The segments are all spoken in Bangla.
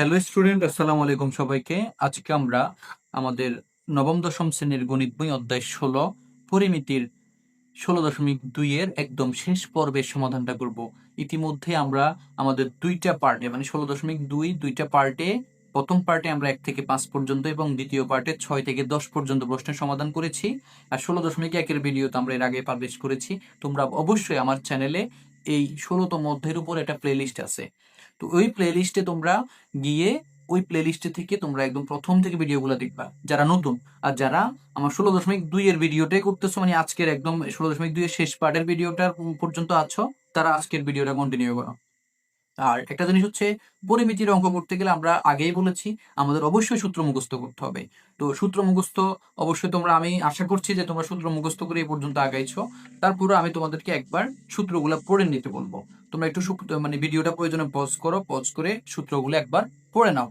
হ্যালো স্টুডেন্ট আসসালামু আলাইকুম সবাইকে। আজকে আমরা আমাদের নবম, দশম শ্রেণির গণিত বই অধ্যায় ষোলো, পরিমিতির ষোলো দশমিক দুইয়ের একদম শেষ পর্বের সমাধানটা করব। ইতিমধ্যে আমরা আমাদের দুইটা পার্টে মানে ষোলো দশমিক দুই দুইটা পার্টে প্রথম পার্টে আমরা এক থেকে পাঁচ পর্যন্ত এবং দ্বিতীয় পার্টে ছয় থেকে দশ পর্যন্ত প্রশ্নের সমাধান করেছি। আর ষোলো দশমিক একের ভিডিও তো আমরা এর আগে পাবলিশ করেছি। তোমরা অবশ্যই আমার চ্যানেলে এই ষোলোতম অধ্যায়ের উপর একটা প্লেলিস্ট আছে। তো ওই প্লেলিস্টে তোমরা গিয়ে ওই প্লেলিস্টে থেকে তোমরা একদম প্রথম থেকে ভিডিওগুলো দেখবা, যারা নতুন। আর যারা আমার ষোলো দশমিক দুই এর ভিডিওটাই করতেছো মানে আজকের একদম ষোলো দশমিক দুই এর শেষ পার্টের ভিডিওটা পর্যন্ত আছো, তারা আজকের ভিডিওটা কন্টিনিউ করো। আর একটা জিনিস হচ্ছে, পরিমিতির অঙ্ক করতে গেলে আমরা আগেই বলেছি, আমাদের অবশ্যই সূত্র মুখস্থ করতে হবে। তো সূত্র মুখস্থ, অবশ্যই তোমরা আমি আশা করছি যে তোমরা সূত্র মুখস্থ করে এই পর্যন্ত আগাইছো। তারপরে আমি তোমাদেরকে একবার সূত্রগুলো পড়ে নিতে বলব। তোমরা একটু মানে ভিডিওটা প্রয়োজনে পজ করো পজ করে সূত্রগুলো একবার পড়ে নাও।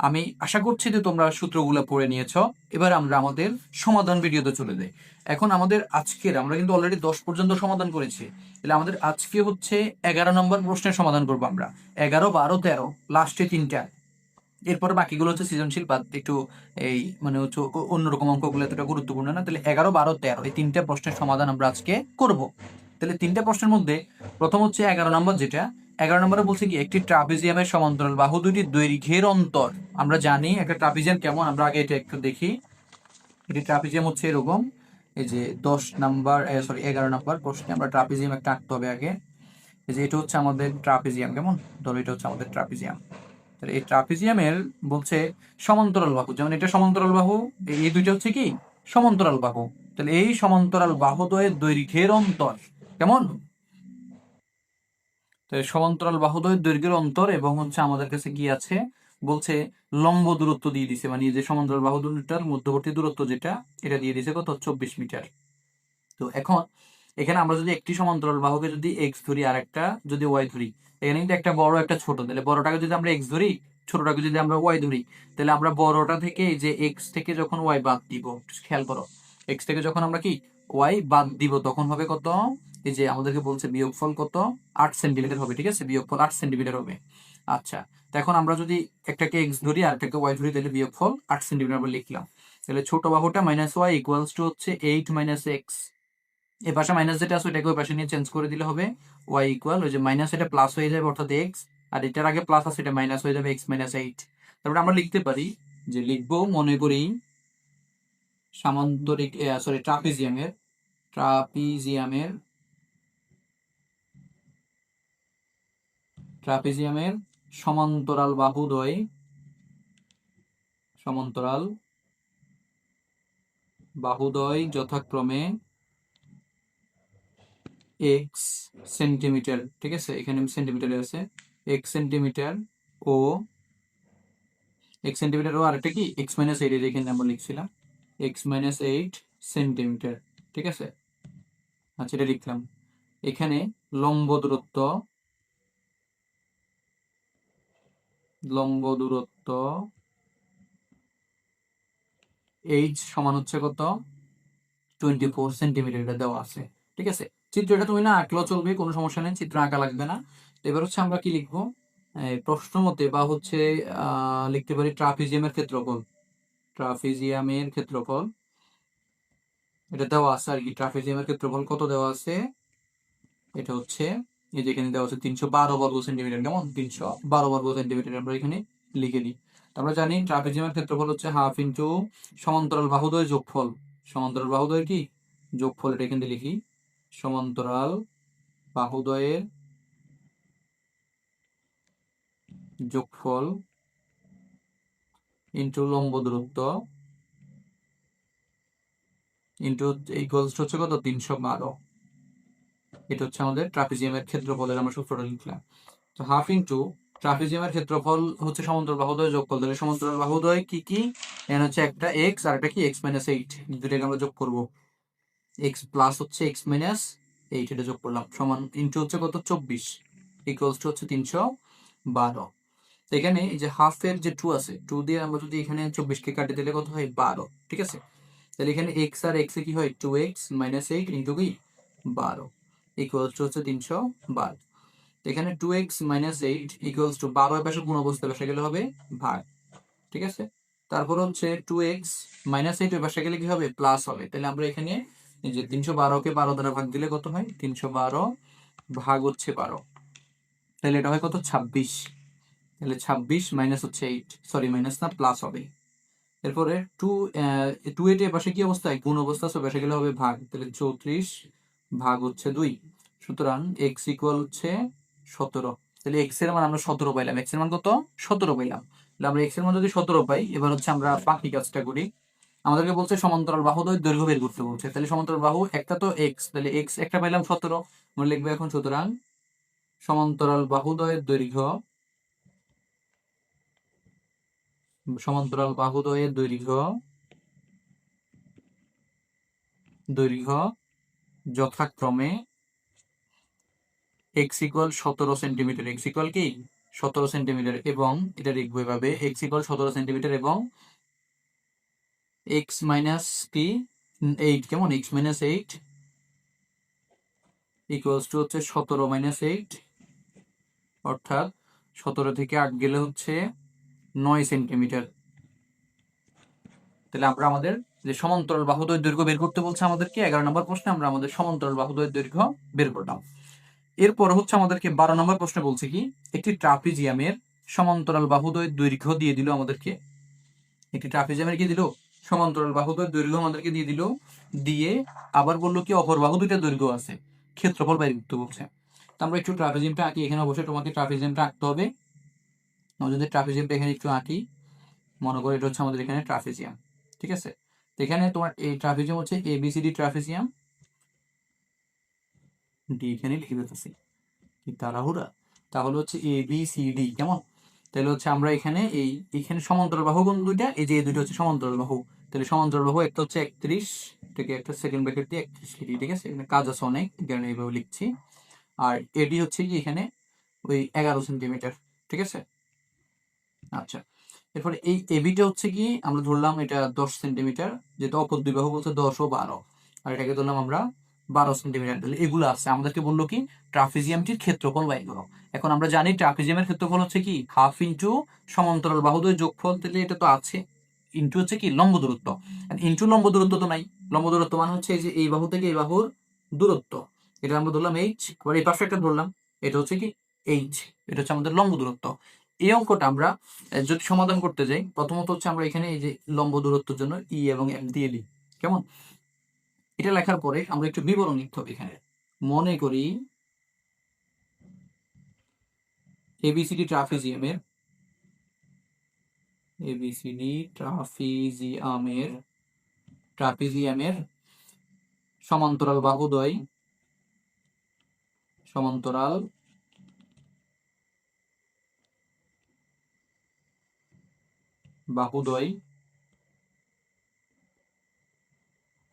আমি আশা করছি যে তোমরা সূত্রগুলো পড়ে নিয়েছো। এবার আমরা আমাদের সমাধান ভিডিওতে চলে যাই। এখন আমাদের আজকের, আমরা কিন্তু অলরেডি দশ পর্যন্ত সমাধান করেছি। তাহলে আমাদের আজকে হচ্ছে এগারো নম্বর প্রশ্নের সমাধান করব আমরা। এগারো, বারো, তেরো লাস্টে তিনটা। এরপর বাকিগুলো হচ্ছে সৃজনশীল বাদ একটু এই মানে হচ্ছে অন্যরকম অঙ্কগুলো এতটা গুরুত্বপূর্ণ না। তাহলে এগারো, বারো, তেরো, এই তিনটা প্রশ্নের সমাধান আমরা আজকে করব। তাহলে তিনটা প্রশ্নের মধ্যে প্রথম হচ্ছে এগারো নম্বর যেটা এগারো নম্বরে বলছে কি, একটি ট্রাপিজিয়ামের সমান্তরাল বাহু দুটি দৈর্ঘ্যের অন্তর। আমরা জানি একটা ট্রাপিজিয়াম কেমন, আমরা আগে এটা একটু দেখি। এটি ট্রাপিজিয়াম হচ্ছে এরকম, এই যে দশ নাম্বার সরি এগারো নাম্বার প্রশ্নে আমরা ট্রাপিজিয়াম একটা আঁকতে হবে আগে। এই যে এটা হচ্ছে আমাদের ট্রাপিজিয়াম, কেমন? ধরো এটা হচ্ছে আমাদের ট্রাপিজিয়াম। তাহলে এই ট্রাপিজিয়ামের বলছে সমান্তরাল বাহু, যেমন এটা সমান্তরাল বাহু এই- দুইটা হচ্ছে কি? সমান্তরাল বাহু। তাহলে এই সমান্তরাল বাহুদ্বয়ের দৈর্ঘ্যের অন্তর, কেমন? সমান্তরাল বাহুদ্বয়ের দৈর্ঘ্যের অন্তর এবং হচ্ছে আমাদের কাছে কি আছে? বলছে লম্ব দূরত্ব দিয়ে দিছে মানে যে সমান্তরাল বাহু মধ্যবর্তী দূরত্ব যেটা, এটা দিয়ে দিছে কত? চব্বিশ মিটার। তো এখন এখানে আমরা যদি একটি সমান্তরাল বাহুকে যদি এক্স ধরি আর একটা যদি ওয়াই ধরি, এখানে কিন্তু একটা বড়, একটা ছোট। তাহলে বড়টাকে যদি আমরা এক্স ধরি, ছোটটাকে যদি আমরা ওয়াই ধরি, তাহলে আমরা বড়টা থেকে যে এক্স থেকে যখন ওয়াই বাদ দিব খেয়াল করো এক্স থেকে যখন আমরা কি? ওয়াই বাদ দিব, তখন হবে কত? এই যে আমাদেরকে বলছে বিয়োগফল কত? আট সেন্টিমিটার হবে, ঠিক আছে? বিয়োগফল আট সেন্টিমিটার হবে। আচ্ছা তো এখন আমরা যদি একটাকে এক্স ধরি আর একটাকে ওয়াই ধরি, তাহলে বিয়োগফল আট সেন্টিমিটার আমরা লিখলাম। তাহলে ছোট বাহুটা মাইনাস ওয়াই ইকুয়ালস টু হচ্ছে এইট মাইনাস এক্স এ পাশে মাইনাস যেটা আছে, ওইটাকে ওই পাশে নিয়ে চেঞ্জ করে দিলে হবে ওয়াই ইকুয়াল ওই যে মাইনাস এটা প্লাস হয়ে যাবে অর্থাৎ এক্স আর এটার আগে প্লাস আছে, এটা মাইনাস হয়ে যাবে এক্স মাইনাস এইট তারপরে আমরা লিখতে পারি যে লিখব মনে করি সামান্তরিক সরি ট্রাপিজিয়ামের ট্রাপিজিয়ামের ট্রাপিজিয়ামের সমান্তরাল বাহুদ্বয় সমান্তরাল বাহুদ্বয় যথাক্রমে এক্স সেন্টিমিটার ঠিক আছে? এখানে সেন্টিমিটারে আছে। এক্স সেন্টিমিটার ও এক্স সেন্টিমিটার ও আরেকটা কি? এক্স মাইনাস এইট এখানে আমরা লিখছিলাম। এক্স মাইনাস এইট সেন্টিমিটার ঠিক আছে? আচ্ছা এটা লিখলাম। এখানে লম্ব দূরত্ব লম্ব দূরত্ব এইচ সমান হচ্ছে কত? টোয়েন্টি ফোর সেন্টিমিটার এটা দেওয়া আছে। ঠিক আছে? চিত্রটা তুমি না আঁকলেও চলবে, কোনো সমস্যা নেই, চিত্র আঁকা লাগবে না। তো এবার হচ্ছে আমরা কি লিখব? প্রশ্ন মতে বা হচ্ছে লিখতে পারি ট্রাফিজিয়ামের ক্ষেত্রফল। ট্রাফিজিয়ামের ক্ষেত্রফল এটা দেওয়া আছে আর কি। ট্রাপিজিয়ামের ক্ষেত্রফল কত দেওয়া আছে? এটা হচ্ছে এই যে এখানে দেওয়া আছে তিনশো বারো বর্গ সেন্টিমিটার। কেমন? তিনশো বারো বর্গ সেন্টিমিটার আমরা এখানে লিখে দিই আমরা জানি ট্রাপিজিয়ামের ক্ষেত্রফল হচ্ছে হাফ ইন্টু সমান্তরাল বাহুদয় যোগফল। সমান্তরাল বাহুদয় কি? যোগফল, এটা এখানে লিখি। সমান্তরাল বাহুদয়ের যোগফল ইন্টু লম্ব দূরত্ব ইন্টু ইকুয়ালস হচ্ছে কত? তিনশো বারো। এটা হচ্ছে আমাদের ট্রাপিজিয়ামের ক্ষেত্রফলের আমরা সূত্রটা লিখলাম। তো হাফ ইন্টু ট্রাপিজিয়ামের ক্ষেত্রফল হচ্ছে সমান্তরাল বাহুদ্বয় যোগফল তাহলে সমান্তরাল বাহুদ্বয় কি কি? এখানে হচ্ছে একটা এক্স আর একটা কি? এক্স মাইনাস এইট দুটাকে আমরা যোগ করব। এক্স প্লাস হচ্ছে এক্স মাইনাস এইট এটা যোগ করলাম। সমান ইন্টু হচ্ছে কত? চব্বিশ। ইকুয়ালস টু হচ্ছে তিনশো বারো। তো এখানে এই যে হাফের যে টু আছে টু দিয়ে আমরা যদি এখানে চব্বিশকে কাটিয়ে দিলে কত হয়? বারো। ঠিক আছে? তাহলে এখানে এক্স আর এক্স কি হয়? Two X minus eight into কি? বারো। ইকুয়ালস টু হচ্ছে তিনশো বারো। এখানে two X minus eight equals two বারো পাশে গুণ অবস্থায় বসে গেলে হবে ভাগ ঠিক আছে? তারপর হচ্ছে টু এক্স মাইনাস এইট পাশে গেলে কি হবে? প্লাস হবে। তাহলে আমরা এখানে যে তিনশো বারোকে বারো দ্বারা ভাগ দিলে কত হয়? তিনশো বারো ভাগ হচ্ছে বারো। তাহলে এটা হয় কত? ছাব্বিশ। তাহলে ছাব্বিশ মাইনাস হচ্ছে এইট সরি মাইনাস না প্লাস হবে। এরপরে টু টু এইট এর পাশে কি অবস্থায়? গুণ অবস্থা সব পাশে গেলে হবে ভাগ। তাহলে চৌত্রিশ ভাগ হচ্ছে দুই। সুতরাং এক্স ইকুয়াল হচ্ছে সতেরো। তাহলে এক্সের মান আমরা সতেরো পাইলাম। এক্সের মান কত? সতেরো পাইলাম। তাহলে আমরা এক্সের মান যদি সতেরো পাই, এবার হচ্ছে আমরা বাকি কাজটা করি। আমাদেরকে বলছে সমান্তরাল বাহু দ্বয় দৈর্ঘ্য বের করতে বলছে। তাহলে সমান্তরাল বাহু একটা তো এক্স তাহলে এক্স একটা পাইলাম সতেরো। আমরা লিখব এখন সুতরাং সমান্তরাল বাহুদ্বয়ের দৈর্ঘ্য সমান্তরাল বাহুদ্বয়ের দৈর্ঘ্য দৈর্ঘ্য যথাক্রমে এক্স ইকুয়াল সতেরো সেন্টিমিটার এক্স ইকুয়াল কি? সতেরো সেন্টিমিটার এবং এটা লিখব এভাবে এক্স ইকুয়াল সতেরো সেন্টিমিটার এবং এক্স মাইনাস কি? এইট কেমন? X minus eight equals two হচ্ছে সতেরো মাইনাস এইট অর্থাৎ সতেরো থেকে আট গেলে হচ্ছে নয় সেন্টিমিটার তাহলে আমরা আমাদের যে সমান্তরাল বাহুদ্বয়ের দৈর্ঘ্য বের করতে বলছে আমাদেরকে, এগারো নম্বর প্রশ্নে আমরা আমাদের সমান্তরাল বাহুদ্বয়ের দৈর্ঘ্য বের করলাম। এরপর হচ্ছে আমাদেরকে বারো নম্বর প্রশ্নে বলছে কি, একটি ট্রাপিজিয়ামের সমান্তরাল বাহুদ্বয়ের দৈর্ঘ্য দিয়ে দিল আমাদেরকে। একটি ট্রাপিজিয়ামের কি দিল? সমান্তরাল বাহুদ্বয়ের দৈর্ঘ্য আমাদেরকে দিয়ে দিল। দিয়ে আবার বলল কি, অপর বাহু দুইটা দৈর্ঘ্য আছে। ক্ষেত্রফল বাইরে করতে বলছে। তো আমরা একটু ট্রাপিজিয়ামটা আঁকি, এখানে অবশ্যই তোমাকে ট্রাপিজিয়ামটা আঁকতে হবে। যদি ট্রাপিজিয়ামটা এখানে একটু আঁকি। মনে করো এটা হচ্ছে আমাদের এখানে ট্রাপিজিয়াম, ঠিক আছে? এখানে তোমার এই ট্রাপিজিয়াম হচ্ছে এ বি সি ডি এখানে লিখে দিতেছি। কি তাড়াহুড়া? তাহলে হচ্ছে এ বি সি ডি কেমন? তাহলে হচ্ছে আমরা এখানে এই, এখানে সমান্তরাল বাহু কোন দুইটা? এই যে এই দুইটা হচ্ছে সমান্তরাল বাহু। তাহলে সমান্তরাল বাহু একটা হচ্ছে একত্রিশ থেকে একটা সেকেন্ড ব্র্যাকেট দিয়ে একত্রিশ লিখি, ঠিক আছে? এখানে কাজ আছে অনেক কারণে এইভাবে লিখছি। আর এডি হচ্ছে কি এখানে ওই এগারো সেন্টিমিটার ঠিক আছে? আচ্ছা এরপরে এই এবিটা হচ্ছে কি, আমরা ধরলাম এটা দশ সেন্টিমিটার যেটা অপর দুই বাহু বলছে দশ ও বারো, আর এটাকে ধরলাম আমরা বারো সেন্টিমিটার তাহলে এগুলো আছে। আমাদেরকে বলল কি ট্রাফিজিয়ামটির ক্ষেত্রফল বাই করো। এখন আমরা জানি ট্রাফিজিয়ামের ক্ষেত্রফল হচ্ছে কি হাফ ইন্টু সমান্তরাল বাহুদ্বয় যোগফল, তাহলে এটা তো আছে। ইন্টু হচ্ছে কি, লম্ব দূরত্ব। ইন্টু লম্ব দূরত্ব তো নাই। লম্ব দূরত্ব মানে হচ্ছে এই যে এই বাহু থেকে এই বাহুর দূরত্ব। এটা আমরা ধরলাম এইচ আবার এই পাশে একটা ধরলাম। এটা হচ্ছে কি এইচ এটা হচ্ছে আমাদের লম্ব দূরত্ব। এই অঙ্কটা আমরা যদি সমাধান করতে যাই, প্রথমত হচ্ছে আমরা এখানে এই যে লম্ব দূরত্বের জন্য ই এবং এম দিয়ে দিই কেমন? এটা লেখার পরে আমরা একটু বিবরণ লিখতে হবে এখানে। মনে করি এবিসিডি ট্রাফিজিয়ামের এবিসিডি ট্রাফিজিয়ামের ট্রাপিজিয়ামের সমান্তরাল বাহুদ্বয়, সমান্তরাল বাহুদ্বয়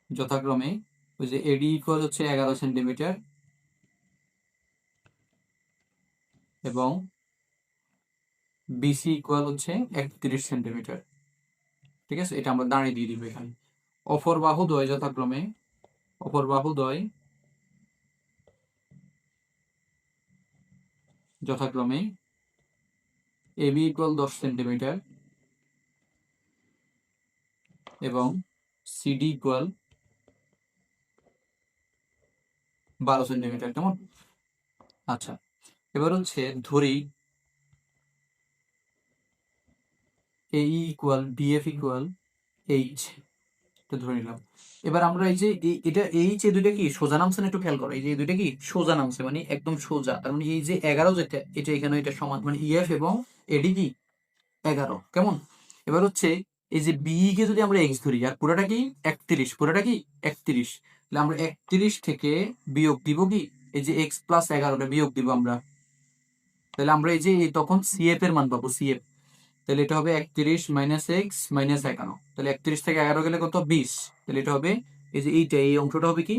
যথাক্রমে ওই যে এডি ইকুয়াল হচ্ছে এগারো সেন্টিমিটার এবং বিসি ইকুয়াল হচ্ছে একত্রিশ সেন্টিমিটার ঠিক আছে? এটা আমরা দাঁড়িয়ে দিয়ে দিব এখানে। অপর বাহুদ্বয় যথাক্রমে, অপর বাহুদ্বয় যথাক্রমে এবি ইকুয়াল দশ সেন্টিমিটার এবং সিডি ইকুয়াল বারো সেন্টিমিটার কেমন আচ্ছা এবার হচ্ছে ধরি এই ইকুয়াল ডিএফ ইকুয়াল এইচ এটা ধরে নিলাম। এবার আমরা এই যে এটা এই দুইটা কি সোজা নামছে না একটু খেয়াল করো? এই যে দুইটা কি সোজা নামছে মানে একদম সোজা। তার মানে এই যে এগারো যেটা, এটা এখানে এটা সমান মানে ইএফ এবং এডি কি? এগারো, কেমন? এবার হচ্ছে এই যে বি কে যদি আমরা এক্স ধরি, আর পুরোটা কি একত্রিশ? পুরোটা কি একত্রিশ? তাহলে আমরা একত্রিশ থেকে বিয়োগ দিব কি? এই যে এক্স প্লাস এগারোটা বিয়োগ দিব আমরা। তাহলে আমরা এই যে তখন সিএফ এর মান পাবো সিএফ তাহলে এটা হবে একত্রিশ মাইনাস এক্স মাইনাস এগারো। তাহলে একত্রিশ থেকে এগারো গেলে কত? বিশ। তাহলে এটা হবে এই যে এইটা, এই অংশটা হবে কি?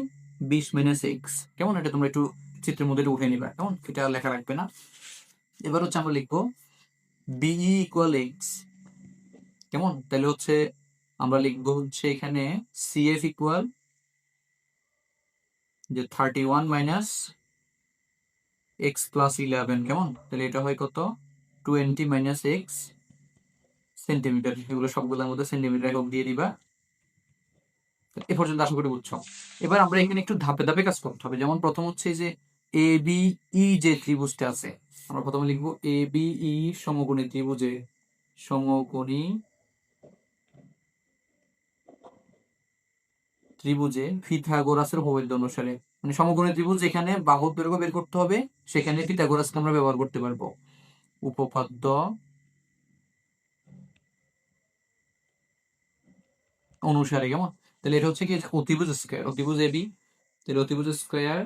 বিশ মাইনাস এক্স কেমন? এটা তোমরা একটু চিত্রের মধ্যে উঠে নিবা। কেমন? এটা লেখা রাখবে না। এবার হচ্ছে আমরা লিখব বিই ইকুয়াল এক্স কেমন? তাহলে হচ্ছে আমরা লিখব হচ্ছে এখানে সিএফ ইকুয়াল যে thirty one minus X plus eleven কেমন? তাহলে এটা হয় কত? টোয়েন্টি মাইনাস এক্স সেন্টিমিটার এগুলো সবগুলোর মধ্যে সেন্টিমিটার একক দিয়ে দিবা। এ পর্যন্ত আশা করি বুঝছ। এবার আমরা এখানে একটু ধাপে ধাপে কাজ করতে হবে। যেমন প্রথম হচ্ছে যে এ বি ই যে ত্রিভুজটা আছে, আমরা প্রথমে লিখব এ বি ই সমকোণী ত্রিভুজে সমকোণী ত্রিভুজে ফিথাগোরাসের উপপাদ্য অনুসারে। মানে সমকোণী ত্রিভুজ যেখানে বাহুর দৈর্ঘ্য বের করতে হবে, সেখানে ফিথাগোরাসকে আমরা ব্যবহার করতে পারব। উপপাদ্য অনুসারে, কেমন? তাহলে এটা হচ্ছে কি? অতিভুজ স্কোয়ার। অতিভুজ এবি তাহলে অতিভুজ স্কোয়ার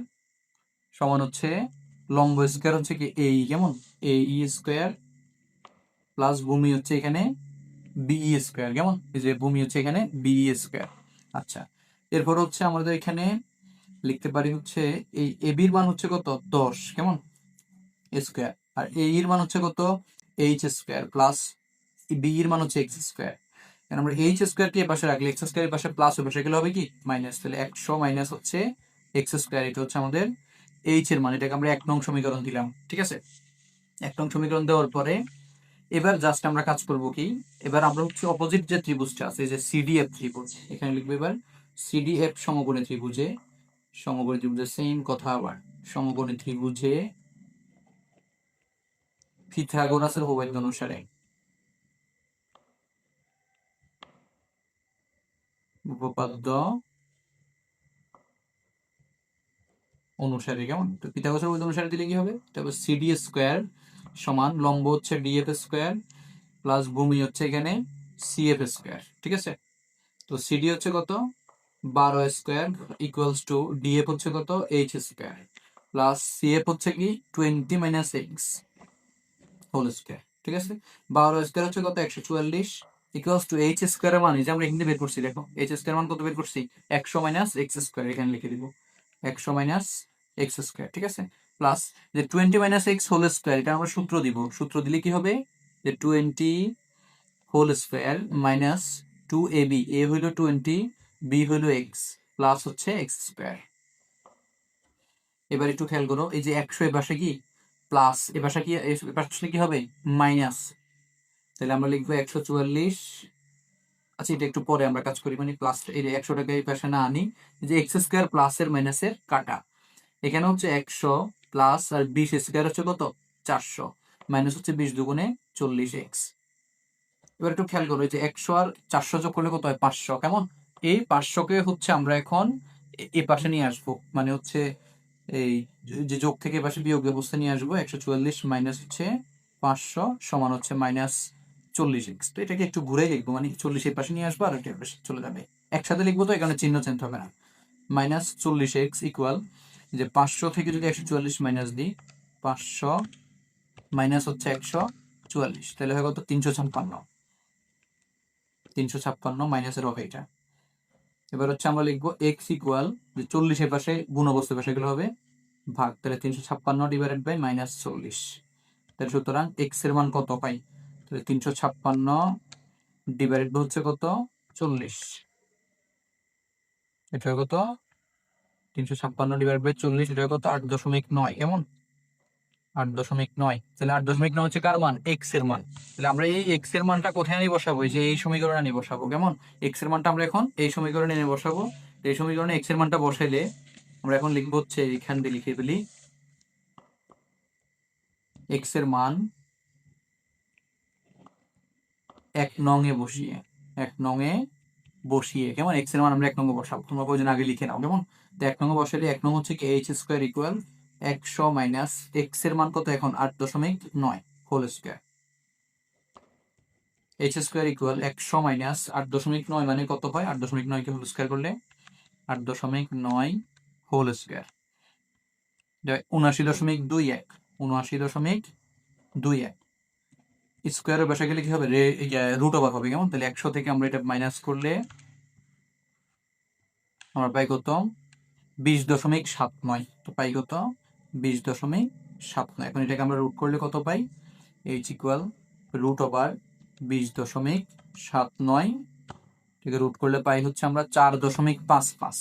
সমান হচ্ছে লম্ব স্কোয়ার হচ্ছে কি? এই কেমন? এই স্কোয়ার প্লাস ভূমি হচ্ছে এখানে বিই স্কোয়ার, কেমন? এই যে ভূমি হচ্ছে এখানে বিই স্কোয়ার। আচ্ছা এরপর হচ্ছে আমাদের এখানে লিখতে পারি হচ্ছে এই এবির মান হচ্ছে কত? দশ, কেমন? স্কোয়ার আর এই এর মান হচ্ছে কত? এইচ স্কোয়ার প্লাস বি এর মান হচ্ছে এক্স স্কোয়ার আমরা এইচ স্কোয়ার কে পাশে রাখলে এক্স স্কোয়ারের পাশে প্লাস হবে সেগুলো হবে কি? মাইনাস তাহলে একশো মাইনাস হচ্ছে এক্স স্কোয়ার এটা হচ্ছে আমাদের এইচ এর মান। এটাকে আমরা এক নং সমীকরণ দিলাম, ঠিক আছে? এক নং সমীকরণ দেওয়ার পরে এবার জাস্ট আমরা কাজ করব কি? এবার আমরা হচ্ছে অপোজিট যে ত্রিভুজটা আছে যে সিডিএফ ত্রিভুজ, এখানে লিখব এবার সিডিএফ সমকোণী ত্রিভুজে সমকোণী ত্রিভুজে সেম কথা আবার, সমকোণী ত্রিভুজে ফিথাগোরাসের উপপাদ্য অনুসারে। উপপাদ্য অনুসারে কেমন? তো পিথাগোরাসের উপপাদ্য অনুসারে দিলে কি হবে? তারপর সিডি স্কোয়ার সমান লম্ব হচ্ছে ডিএফ স্কোয়ার প্লাস ভূমি হচ্ছে এখানে সিএফ স্কোয়ার ঠিক আছে? তো সিডি হচ্ছে কত? বারো স্কোয়ার ইকুয়ালস টু ডিএফ হচ্ছে কত? এইচ স্কোয়ার প্লাস সিএফ হচ্ছে কি? Twenty minus X whole square ঠিক আছে? বারো স্কোয়ার হচ্ছে কত? একশো চুয়াল্লিশ ইকুয়ালস টু এইচ স্কোয়ারের মান। এই যে আমরা এখানে বের করছি, দেখো। এইচ স্কোয়ার মান কত বের করছি? একশো মাইনাস এক্স স্কোয়ার এখানে লিখে দিব। একশো মাইনাস এক্স স্কোয়ার ঠিক আছে? প্লাস যে twenty minus X whole square এটা আমরা সূত্র দিব। সূত্র দিলে কি হবে? যে twenty whole square minus two A B A হইল টোয়েন্টি বি হলো এক্স প্লাস হচ্ছে এক্স স্কোয়ার এবার একটু খেয়াল করো, এই যে একশো এ পাশে কি? প্লাস এ পাশে কি, এ আসলে কি হবে? মাইনাস তাহলে আমরা লিখব একশো চুয়াল্লিশ। আচ্ছা এটা একটু পরে আমরা কাজ করি মানে প্লাস এই একশো টাকা এই পাশে না আনি যে এক্স স্কোয়ার প্লাসের মাইনাসের কাটা। এখানে হচ্ছে একশো প্লাস আর বিশ স্কোয়ার হচ্ছে কত? চারশো। মাইনাস হচ্ছে বিশ দুগুণে চল্লিশ এক্স এবার একটু খেয়াল করো যে একশো আর চারশো যোগ করলে কত হয়? পাঁচশো। কেমন? এই পাঁচশোকে হচ্ছে আমরা এখন এ- পাশে নিয়ে আসব। মানে হচ্ছে এই যে যোগ থেকে পাশে বিয়োগ ব্যবস্থা নিয়ে আসব, একশো চুয়াল্লিশ মাইনাস হচ্ছে পাঁচশো সমান হচ্ছে মাইনাস চল্লিশ এক্স তো এটাকে একটু ঘুরে লিখব মানে চল্লিশ এর পাশে নিয়ে আসব আর এটা পাশে চলে যাবে। একসাথে লিখব তো, এখানে চিহ্ন চেঞ্জ হবে না। মাইনাস চল্লিশ এক্স ইকুয়াল যে পাঁচশো থেকে যদি একশো চুয়াল্লিশ মাইনাস দিই, পাঁচশো মাইনাস হচ্ছে একশো চুয়াল্লিশ। তাহলে হয় কত? তিনশো ছাপ্পান্ন। তিনশো ছাপ্পান্ন মাইনাসের হবে এটা। এবার হচ্ছে আমরা লিখব এক্স ইকুয়াল যে চল্লিশের পাশে গুণ অবস্থার পাশে এগুলো হবে ভাগ, তাহলে তিনশো ছাপ্পান্ন ডিভাইডেড বাই মাইনাস চল্লিশ। তাহলে সুতরাং এক্সের মান কত পাই? তাহলে তিনশো ছাপ্পান্ন ডিভাইডেড হচ্ছে কত? চল্লিশ। এটা কত? তিনশো ছাপ্পান্ন ডিভাইড বাই চল্লিশ, এটা কত? আট দশমিক নয়। কেমন? আট দশমিক নয়। তাহলে আট দশমিক নয় হচ্ছে কার মান? এক্সের মান। তাহলে আমরা এই এক্সের মানটা কোথায় আনি বসাবো? যে এই সমীকরণে আনি বসাবো, কেমন? এক্সের মানটা আমরা এখন এই সমীকরণে এনে বসাবো। এই সমীকরণে এক্সের মানটা বসাইলে আমরা এখন লিখব হচ্ছে এখান দিয়ে লিখে ফেলি এক্সের মান এক নং এ বসিয়ে, এক নং এ বসিয়ে, কেমন? এক্সের মান আমরা এক নং বসাবো। তোমরা প্রয়োজন আগে লিখে নাও, কেমন? তো এক নং এ বসাইলে এক নং হচ্ছে কি এইচ স্কোয়ার ইকুয়াল একশো মাইনাস এক্সের মান কত এখন? আট দশমিক নয় whole square H square equal একশো মাইনাস আট দশমিক নয় মানে কত হয়? আট দশমিক নয়কে হোল স্কোয়ার করলে? আট দশমিক নয় হোল স্কোয়ার উনআশি দশমিক দুই এক, উনআশি দশমিক দুই এক। স্কোয়ারের বাসা গেলে কি হবে? রুট ওভার হবে কেমন? তাহলে একশো থেকে আমরা এটা মাইনাস করলে আমরা পাই কত? বিশ দশমিক সাত নয়, তো পাই কত? বিশ দশমিক সাত নয়। এখন এটাকে আমরা রুট করলে কত পাই? এইচ ইকুয়াল রুট ওভার বিশ দশমিক সাত নয়। থেকে রুট করলে পাই হচ্ছে আমরা চার দশমিক পাঁচ পাঁচ।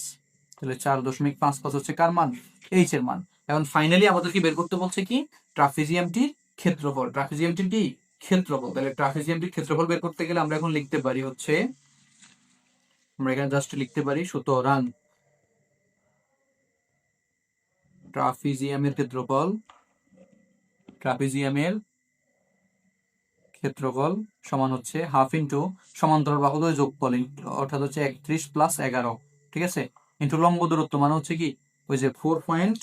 তাহলে চার দশমিক পাঁচ পাঁচ হচ্ছে কার মান? এইচ এর মান। এখন ফাইনালি আমাদেরকে বের করতে বলছে কি? ট্রাফিজিয়ামটির ক্ষেত্রফল। ট্রাফিজিয়ামটির কি? ক্ষেত্রফল। তাহলে ট্রাফিজিয়ামটির ক্ষেত্রফল বের করতে গেলে আমরা এখন লিখতে পারি হচ্ছে, আমরা এখানে জাস্ট লিখতে পারি, সুতরাং ট্রাফিজিয়ামের ক্ষেত্রফল, ট্রাপিজিয়ামের ক্ষেত্রফল সমান হচ্ছে হাফ ইন্টু সমান্তরাল বাহুদের যোগফল অর্থাৎ হচ্ছে একত্রিশ প্লাস এগারো, ঠিক আছে? ইন্টু লম্ব দূরত্ব মানে হচ্ছে কি? ওই যে ফোর পয়েন্ট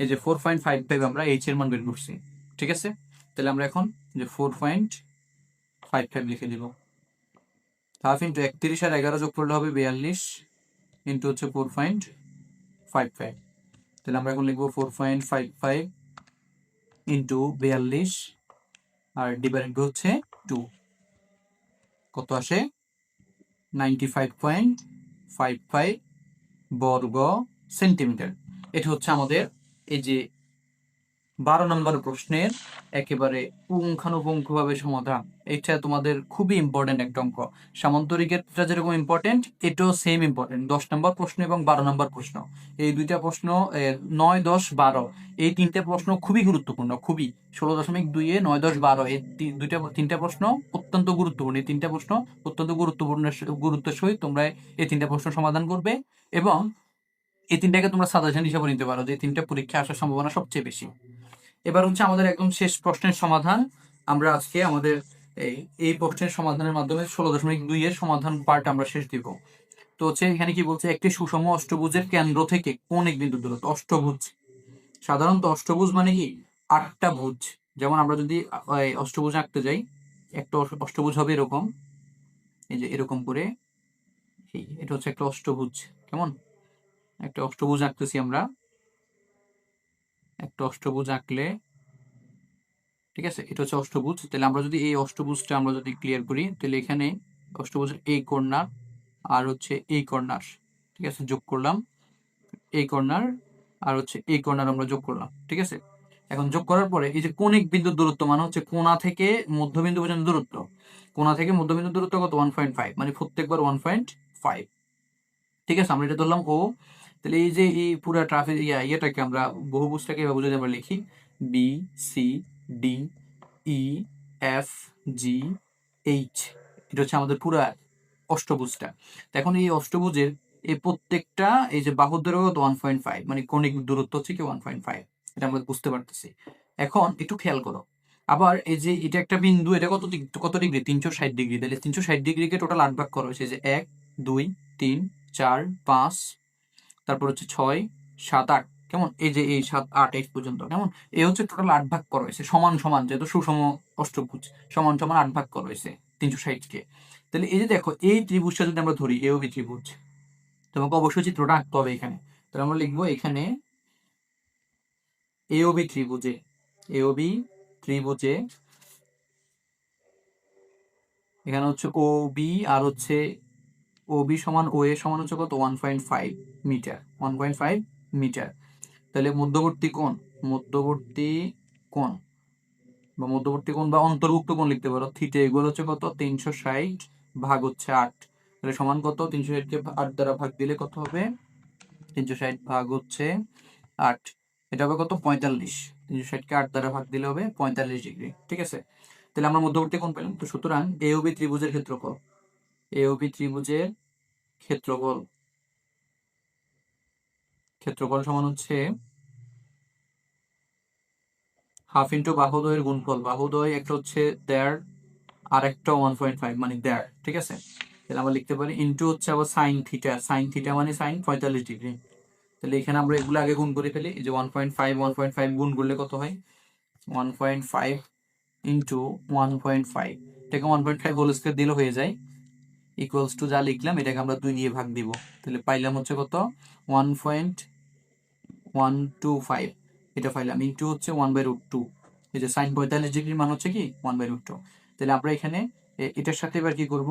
এই যে ফোর পয়েন্ট ফাইভ ফাইভ আমরা এইচ এর মান বের করছি, ঠিক আছে? তাহলে আমরা এখন যে ফোর পয়েন্ট ফাইভ ফাইভ লিখে দিব। হাফ ইন্টু একত্রিশ আর এগারো যোগ করলে হবে বিয়াল্লিশ, ইন্টু হচ্ছে ফোর পয়েন্ট ফাইভ ফাইভ তাহলে আমরা এখন লিখব four point five five into বিয়াল্লিশ আর ডিভাইড হচ্ছে টু কত আসে? Ninety five point five five বর্গ সেন্টিমিটার এটা হচ্ছে আমাদের এই যে বারো নম্বর প্রশ্নের একেবারে পুঙ্খানুপুঙ্খভাবে সমাধান। এটা তোমাদের খুবই ইম্পর্টেন্ট একটা অঙ্ক। সামান্তরিকেরটা যেরকম ইম্পর্টেন্ট এটাও সেম ইম্পর্টেন্ট দশ নম্বর প্রশ্ন এবং বারো নম্বর প্রশ্ন। এই দুইটা প্রশ্ন নয়, দশ, বারো। এই তিনটে প্রশ্ন খুবই গুরুত্বপূর্ণ, খুবই। ষোলো দশমিক দুইয়ে নয়, দশ, বারো। এই দুইটা, তিনটা প্রশ্ন অত্যন্ত গুরুত্বপূর্ণ। এই তিনটা প্রশ্ন অত্যন্ত গুরুত্বপূর্ণ গুরুত্বের সহিত তোমরা এই তিনটা প্রশ্ন সমাধান করবে এবং এই তিনটাকে তোমরা সাজেশন হিসাবে নিতে পারো, যে তিনটা পরীক্ষা আসার সম্ভাবনা সবচেয়ে বেশি। এবার হচ্ছে আমাদের একদম শেষ প্রশ্নের সমাধান। আমরা আজকে আমাদের এই এই প্রশ্নের সমাধানের মাধ্যমে ষোলো দশমিক দুই এর সমাধান পার্ট আমরা শেষ দিব। তো হচ্ছে এখানে কি বলছে, একটি সুষম অষ্টভুজের কেন্দ্র থেকে কোন এক বিন্দু দূরত্ব? অষ্টভুজ। সাধারণত অষ্টভুজ মানে কি? আটটা ভুজ। যেমন আমরা যদি অষ্টভুজ আঁকতে যাই, একটা অষ্টভুজ হবে এরকম। এই যে এরকম করে এটা হচ্ছে একটা অষ্টভুজ। কেমন? একটা অষ্টভুজ আঁকতেছি আমরা। একটা অষ্টভুজ আঁকলে, ঠিক আছে? এটা হচ্ছে অষ্টভুজ। তাহলে আমরা যদি এই অষ্টভুজটা আমরা যদি ক্লিয়ার করি, তাহলে এখানে অষ্টভুজের এই কর্নার আর হচ্ছে এই কর্নার ঠিক আছে? যোগ করলাম। এই কর্নার আর হচ্ছে এই কর্নার আমরা যোগ করলাম, ঠিক আছে? এখন যোগ করার পরে এই যে কোণিক বিন্দুর দূরত্ব মানে হচ্ছে কোণা থেকে মধ্যবিন্দু পর্যন্ত দূরত্ব। কোণা থেকে মধ্যবিন্দু দূরত্ব কত? ওয়ান পয়েন্ট ফাইভ মানে প্রত্যেকবার ওয়ান পয়েন্ট ফাইভ ঠিক আছে? আমরা এটা ধরলাম ও তাহলে এই যে এই পুরো ট্রাফিক ইয়া, ইয়েটাকে আমরা বহুভুজটাকে এভাবে যদি আমরা লিখি B C D E F G H এটা হচ্ছে আমাদের পুরো অষ্টভুজটা। এখন এই অষ্টভুজের এই প্রত্যেকটা, এই যে বাহুর দৈর্ঘ্য ওয়ান পয়েন্ট ফাইভ মানে কৌণিক দূরত্ব হচ্ছে কি ওয়ান পয়েন্ট ফাইভ এটা আমরা বুঝতে পারতেছি। এখন একটু খেয়াল করো, আবার এই যে এটা একটা বিন্দু, এটা কত কত ডিগ্রি? তিনশো ষাট ডিগ্রি, তাহলে তিনশো ষাট ডিগ্রিকে টোটাল আট ভাগ করা হয়েছে যে এক, দুই, তিন, চার, পাঁচ তারপর হচ্ছে ছয়, সাত, আট, কেমন? এই যে এই সাত, আট এই পর্যন্ত, কেমন? এই হচ্ছে টোটাল আট ভাগ করা হয়েছে, সমান সমান, যেহেতু সুষম অষ্টভুজ, সমান সমান আট ভাগ করা হয়েছে, তিনশো ষাটকে তাহলে এই যে দেখো, এই ত্রিভুজটা যদি আমরা ধরি, এও ত্রিভুজ? তোমাকে অবশ্যই চিত্রটা আঁকতে হবে এখানে। তাহলে আমরা লিখব এখানে এও বি ত্রিভুজে এও বি ত্রিভুজে, এখানে হচ্ছে ও বি, আর হচ্ছে ও বি সমান ও এ সমান হচ্ছে কত? One point five metre one point five metre তাহলে মধ্যবর্তী কোণ? মধ্যবর্তী কোণ। বা মধ্যবর্তী কোণ বা অন্তর্ভুক্ত কোণ লিখতে পারো। থিটা এগুলো হচ্ছে কত? তিনশো ষাট ভাগ হচ্ছে আট। তাহলে সমান কত? তিনশো ষাটকে আট দ্বারা ভাগ দিলে কত হবে? তিনশো ষাট ভাগ হচ্ছে আট। এটা হবে কত? পঁয়তাল্লিশ। তিনশো ষাটকে আট দ্বারা ভাগ দিলে হবে পঁয়তাল্লিশ ডিগ্রি। ঠিক আছে? তাহলে আমরা মধ্যবর্তী কোণ পেলাম। তো সুতরাং এওবি ত্রিভুজের ক্ষেত্রফল। এওবি ত্রিভুজের ক্ষেত্রফল। ক্ষেত্রফল সমান হচ্ছে হাফ ইন্টু বাহুদয়ের গুণফল। বাহুদয় একটা হচ্ছে দেড় আর একটা ওয়ান পয়েন্ট ফাইভ মানে দেড় ঠিক আছে? তাহলে আমরা লিখতে পারি ইন্টু হচ্ছে আবার সাইন থিটা সাইন থিটা মানে সাইন পঁয়তাল্লিশ ডিগ্রি। তাহলে এখানে আমরা এগুলো আগে গুণ করে ফেলি যে ওয়ান পয়েন্ট ফাইভ গুণ করলে কত হয়? One point five into one point five এটাকে one point five whole square দিলে হয়ে যায়। ইকুয়ালস টু যা লিখলাম, এটাকে আমরা দুই দিয়ে ভাগ দিব। তাহলে পাইলাম হচ্ছে কত? One point one two five এটা পাইলাম। ইন্টু হচ্ছে ওয়ান বাই রুট টু এই যে সাইন পঁয়তাল্লিশ ডিগ্রি মান হচ্ছে কি? ওয়ান বাই রুট টু তাহলে আমরা এখানে এটার সাথে এবার কি করব?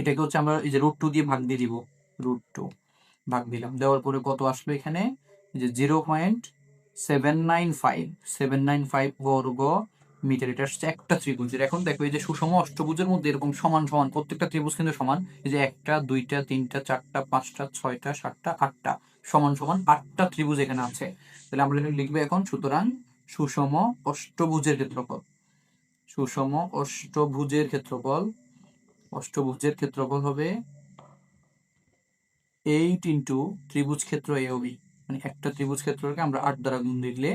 এটাকে হচ্ছে আমরা এই যে রুট টু দিয়ে ভাগ দিয়ে দিব। রুট টু ভাগ দিলাম। দেওয়ার পরে কত আসলো এখানে? যে zero point seven nine five seven nine five বর্গ মিটার এটা হচ্ছে একটা ত্রিভুজের এখন দেখো, এই যে সুষম অষ্টভুজের মধ্যে এরকম সমান সমান, প্রত্যেকটা ত্রিভুজ কিন্তু সমান, এই যে একটা, দুইটা, তিনটা, চারটা, পাঁচটা, ছয়টা, সাতটা, আটটা, সমান সমান আটটা ত্রিভুজ এখানে আছে। তাহলে আমরা লিখব এখন, সুতরাং সুষম অষ্টভুজের ক্ষেত্রফল। সুষম অষ্টভুজের ক্ষেত্রফল অষ্টভুজের ক্ষেত্রফল হবে এইট ইন্টু ত্রিভুজ ক্ষেত্র এ মানে একটা ত্রিভুজ ক্ষেত্রকে আমরা আট দ্বারা গুণ দিলে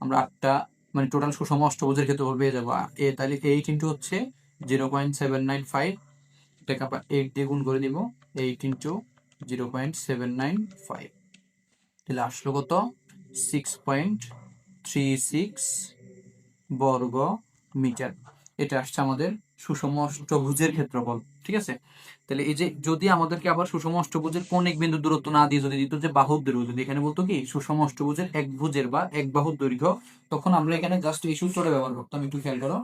আমরা আটটা মানে টোটাল সুষম অষ্টভুজের ক্ষেত্রফল পেয়ে যাব। এ তাহলে এইট ইন্টু হচ্ছে zero point seven nine five এটাকে এইট দিয়ে গুণ করে দিব eight into zero point seven nine five তাহলে আসলো কত? সিক্স পয়েন্ট থ্রি সিক্স বর্গ মিটার। এটা আসছে আমাদের সুষম অষ্টভুজের ক্ষেত্রফল। ঠিক আছে? তাহলে এই যে যদি আমাদেরকে আবার সুষম অষ্টভুজের কৌণিক বিন্দু দূরত্ব না দিয়ে যদি দিত যে বাহুর দৈর্ঘ্য, যদি এখানে বলতো কি সুষম অষ্টভুজের এক ভুজের বা এক বাহুর দৈর্ঘ্য, তখন আমরা এখানে জাস্ট এই সূত্রটা ব্যবহার করতাম, একটু খেয়াল করো।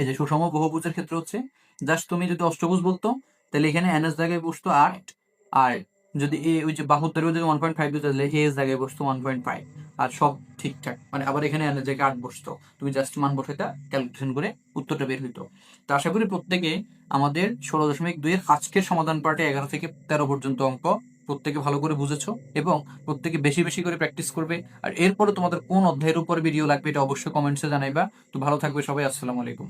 এই যে সুষম বহুভুজের ক্ষেত্রে হচ্ছে জাস্ট তুমি যদি অষ্টভুজ বলতো, তাহলে এখানে এন এস জায়গায় বসতো আট, আর যদি ওই যে বাহুর দৈর্ঘ্য যদি ওয়ান পয়েন্ট ফাইভ দিতে, তাহলে এস জায়গায় বসতো ওয়ান পয়েন্ট ফাইভ আর সব ঠিকঠাক। মানে আবার এখানে জায়গায় আট বসতো, তুমি জাস্ট মান বসাইতা ক্যালকুলেশন করে উত্তরটা বের হইতো। তা আশা করি প্রত্যেকে আমাদের ষোলো দশমিক দুইয়ের আজকের সমাধান পার্টে এগারো থেকে তেরো পর্যন্ত অঙ্ক প্রত্যেকে ভালো করে বুঝেছ এবং প্রত্যেকে বেশি বেশি করে প্র্যাকটিস করবে। আর এরপরে তোমাদের কোন অধ্যায়ের উপর ভিডিও লাগবে এটা অবশ্যই কমেন্টসে জানাইবা। তো ভালো থাকবে সবাই, আসসালামু আলাইকুম।